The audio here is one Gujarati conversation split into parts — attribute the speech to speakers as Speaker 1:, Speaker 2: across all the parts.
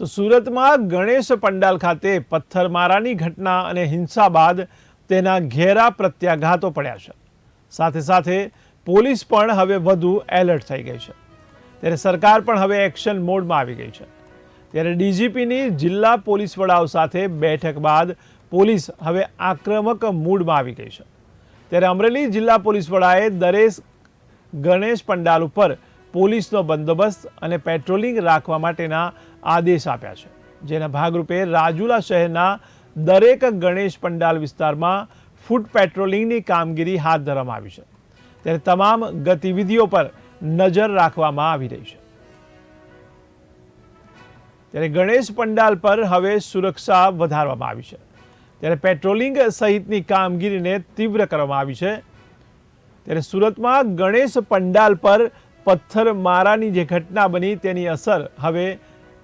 Speaker 1: તો સુરતમાં ગણેશ પંડાલ ખાતે પથ્થરમારાની ઘટના અને હિંસા બાદ તેના ઘેરા પ્રત્યાઘાતો પડ્યા છે. સાથે સાથે પોલીસ પણ હવે વધુ એલર્ટ થઈ ગઈ છે. ત્યારે સરકાર પણ હવે એક્શન મોડમાં આવી ગઈ છે. ત્યારે ડીજીપીની જિલ્લા પોલીસ વડાઓ સાથે બેઠક બાદ પોલીસ હવે આક્રમક મૂડમાં આવી ગઈ છે. ત્યારે અમરેલી જિલ્લા પોલીસ વડાએ દરેક ગણેશ પંડાલ ઉપર પોલીસનો બંદોબસ્ત અને પેટ્રોલિંગ રાખવા માટેના આદેશ આપ્યા છે. જેના ભાગરૂપે રાજુલા શહેરના દરેક ગણેશ પંડાલ વિસ્તારમાં ફૂટ પેટ્રોલિંગની કામગીરી હાથ ધરવામાં આવી છે. ત્યારે તમામ ગતિવિધિઓ પર નજર રાખવામાં આવી રહી છે. ત્યારે ગણેશ પંડાલ પર હવે સુરક્ષા વધારવામાં આવી છે. ત્યારે પેટ્રોલિંગ સહિતની કામગીરીને તીવ્ર કરવામાં આવી છે. ત્યારે સુરતમાં ગણેશ પંડાલ પર પથ્થર મારાની જે ઘટના બની તેની અસર હવે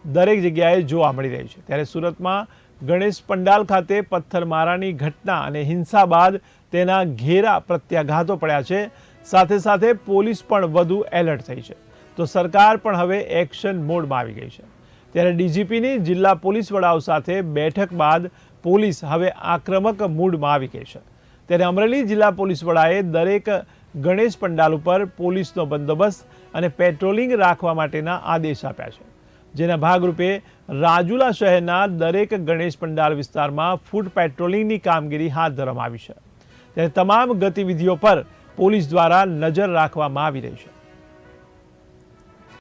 Speaker 1: દરેક જગ્યાએ જોવા મળી રહી છે. ત્યારે સુરતમાં ગણેશ પંડાલ ખાતે પથ્થરમારાની ઘટના અને હિંસા બાદ તેના ઘેરા પ્રત્યાઘાતો પડ્યા છે. સાથે સાથે પોલીસ પણ વધુ એલર્ટ થઈ છે. તો સરકાર પણ હવે એક્શન મોડમાં આવી ગઈ છે. ત્યારે ડીજીપીની જિલ્લા પોલીસ વડાઓ સાથે બેઠક બાદ પોલીસ હવે આક્રમક મૂડમાં આવી ગઈ છે. ત્યારે અમરેલી જિલ્લા પોલીસ વડાએ દરેક ગણેશ પંડાલ ઉપર પોલીસનો બંદોબસ્ત અને પેટ્રોલિંગ રાખવા માટેના આદેશ આપ્યા છે. જેના ભાગરૂપે રાજુલા શહેરના દરેક ગણેશ પંડાલ વિસ્તારમાં ફૂડ પેટ્રોલિંગની કામગીરી હાથ ધરવામાં આવી છે. ત્યારે તમામ ગતિવિધિઓ પર પોલીસ દ્વારા નજર રાખવામાં આવી રહી છે.